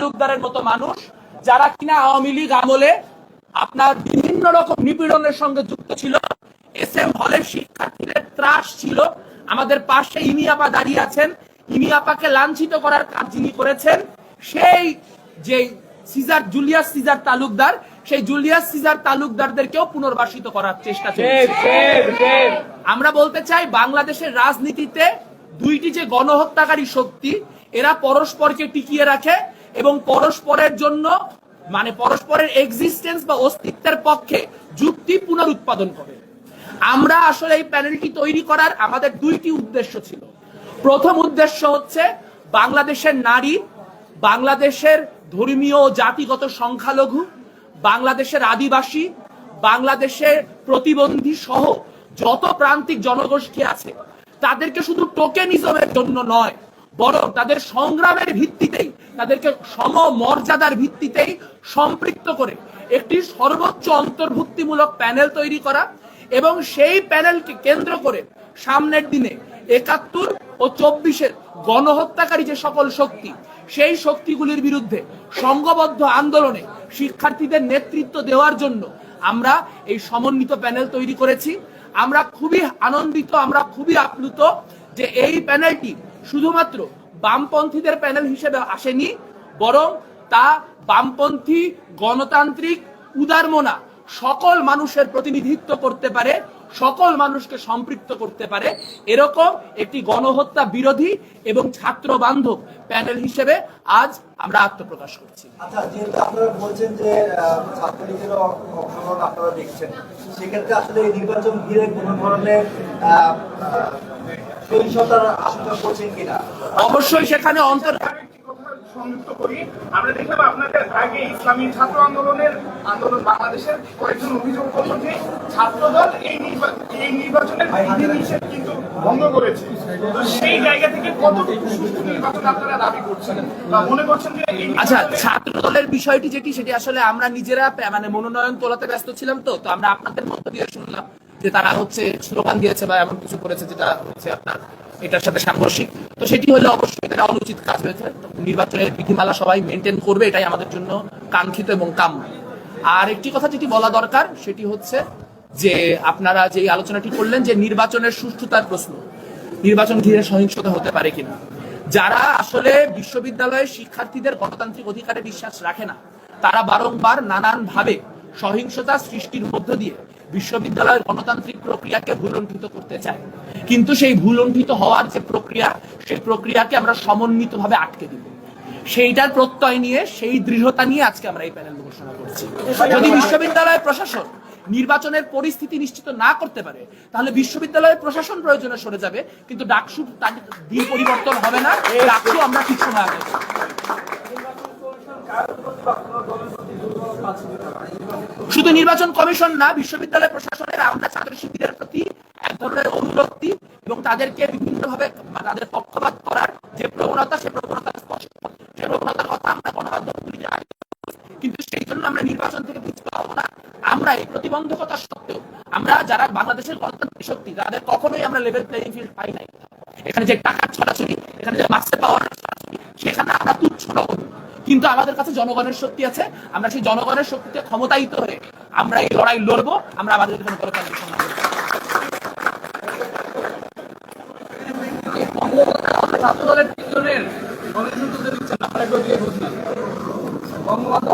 তালুকদারের মতো মানুষ যারা কিনা আওয়ামী লীগ আমলে আপনার বিভিন্ন রকম নিপীড়নের সঙ্গে যুক্ত ছিল। এস এম হলের শিক্ষার্থীদের ত্রাস ছিল। আমাদের পাশে ইমিয়াপা দাঁড়িয়ে আছেন। ইমিয়াপাকে লাঞ্ছিত করার কাজ যিনি করেছেন সেই যে সিজার জুলিয়াস সিজার তালুকদার সেই জুলিয়াস সিজার তালুকদারদেরকেও পুনর্বাসিত করার চেষ্টা চলছে। আমরা বলতে চাই বাংলাদেশের রাজনীতিতে দুইটি যে গণহত্যাকারী শক্তি এরা পরস্পরকে টিকিয়ে রাখে। এবং পরস্পরের জন্য মানে পরস্পরের এক্সিস্টেন্স বা অস্তিত্বের পক্ষে যুক্তি পুনরুৎপাদন করে। আমরা আসলে এই প্যানেলটি তৈরি করার আমাদের দুইটি উদ্দেশ্য ছিল। প্রথম উদ্দেশ্য হচ্ছে বাংলাদেশের নারী, বাংলাদেশের ধর্মীয় ও জাতিগত সংখ্যালঘু, বাংলাদেশের আদিবাসী, বাংলাদেশের প্রতিবন্ধী সহ যত প্রান্তিক জনগোষ্ঠী আছে, তাদেরকে শুধু টোকেনিজমের জন্য নয়, বরং তাদের সংগ্রামের ভিত্তিতেই তাদেরকে সম মর্যাদার ভিত্তিতেই সম্পৃক্ত করে একটি সর্বোচ্চ অন্তর্ভুক্তিমূলক প্যানেল তৈরি করা এবং সেই প্যানেলকে কেন্দ্র করে সামনের দিনে একাত্তর ও চব্বিশের গণহত্যাকারী যে সকল শক্তি, সেই শক্তিগুলির বিরুদ্ধে সংঘবদ্ধ আন্দোলনে শিক্ষার্থীদের নেতৃত্ব দেওয়ার জন্য আমরা এই সমন্বিত প্যানেল তৈরি করেছি। আমরা খুবই আনন্দিত, আমরা খুবই আপ্লুত যে এই প্যানেলটি শুধুমাত্র বামপন্থীদের প্যানেল হিসেবে আসেনি বরং তা বামপন্থী গণতান্ত্রিক উদারমনা সকল মানুষের প্রতিনিধিত্ব করতে পারে সকল মানুষকে সম্পৃক্ত করতে পারে এরকম একটি গণহত্যা বিরোধী এবং ছাত্র বান্ধব প্যানেল হিসেবে আজ আমরা আত্মপ্রকাশ করছি। আচ্ছা যেহেতু আপনারা বলছেন যে আহ, ছাত্রলীগেরও অংশগ্রহণ আপনারা দেখছেন সেক্ষেত্রে আসলে এই নির্বাচন ঘিরে কোনো ধরনের সহিংসতার আশঙ্কা করছেন কিনা? অবশ্যই সেখানে অন্তর সংযুক্ত করি আমরা দেখলাম আপনাদের আগে ইসলামী ছাত্র আন্দোলনের আন্দোলন বাংলাদেশের কয়েকজন অভিযোগ করল যে ছাত্রদল এই নির্বাচন এই নির্বাচনের বিধিনিষেধ কিন্তু ভঙ্গ করেছে। তো সেই জায়গা থেকে কতটুকু সুষ্ঠু নির্বাচন আপনারা দাবি করছেন বা মনে করছেন যে আচ্ছা ছাত্র দলের বিষয়টি যেটি সেটি আসলে আমরা নিজেরা মানে মনোনয়ন তোলাতে ব্যস্ত ছিলাম তো তো আমরা আপনাদের মধ্য দিয়ে শুনলাম যে তারা হচ্ছে স্লোগান দিয়েছে বা এমন কিছু করেছে যেটা হচ্ছে আপনার এটার সাথে সাংঘর্ষিক। তো সেটি হলে অবশ্যই এটা অনুচিত কাজ হয়েছে। নির্বাচনের বিধিমালা সবাই মেনটেন করবে, এটাই আমাদের জন্য কাঙ্ক্ষিত এবং কাম্য। আর একটি কথা যেটি বলা দরকার, সেটি হচ্ছে যে আপনারা যে আলোচনাটি করলেন যে নির্বাচনের সুষ্ঠুতার প্রশ্ন, নির্বাচন ঘিরে সহিংসতা হতে পারে কিনা। যারা আসলে বিশ্ববিদ্যালয়ের শিক্ষার্থীদের গণতান্ত্রিক অধিকারে বিশ্বাস রাখে না, তারা বারংবার নানান ভাবে সহিংসতা সৃষ্টির মধ্য দিয়ে বিশ্ববিদ্যালয়ের গণতান্ত্রিক প্রক্রিয়াকে ভুলণ্ঠিত করতে চায়। কিন্তু সেই ভুলণ্ঠিত হওয়ার যে প্রক্রিয়া, সেই প্রক্রিয়াকে আমরা সমন্বিতভাবে আটকে দিব। সেইটার প্রত্যয় নিয়ে, সেই দৃঢ়তা নিয়ে আজকে আমরা এই প্যানেল ঘোষণা করছি। যদি বিশ্ববিদ্যালয় প্রশাসন নির্বাচনের পরিস্থিতি নিশ্চিত না করতে পারে, তাহলে বিশ্ববিদ্যালয়ের প্রশাসন প্রয়োজনে সরে যাবে, কিন্তু ডাকসু তার দিন পরিবর্তন হবে না। ডাকসু আমরা ঠিক সময় আগে শুধু নির্বাচন কমিশন না, বিশ্ববিদ্যালয় প্রশাসনের আমরা ছাত্র শিবিরের প্রতি এক ধরনের অনুরক্তি এবং তাদেরকে বিভিন্নভাবে বা তাদের পক্ষপাত করার যে প্রবণতা, সে প্রবণতা স্পষ্ট সে প্রবণতার কথা আমরা গণমাধ্যমগুলিতে কিন্তু সেই জন্য আমরা নির্বাচন থেকে পিছু পাবো না। আমরা এই প্রতিবন্ধকতা সত্ত্বেও আমরা যারা বাংলাদেশের গণতান্ত্রিক শক্তি, তাদের কখনোই আমরা লেভেল প্লেইং ফিল্ড পাই নাই। এখানে যে টাকার ছড়াছড়ি, এখানে যে মাসে পাওয়ার ছড়াছড়ি, সেখানে আমরা তুচ্ছ নগণ্য কিন্তু আমাদের কাছে জনগণের শক্তি আছে। আমরা সেই জনগণের শক্তিতে ক্ষমতায়িত হয়ে আমরা এই লড়াই লড়বো, আমরা আমাদের সংগ্রাম করব। ছাত্রদলের তিনজনের বঙ্গবন্ধু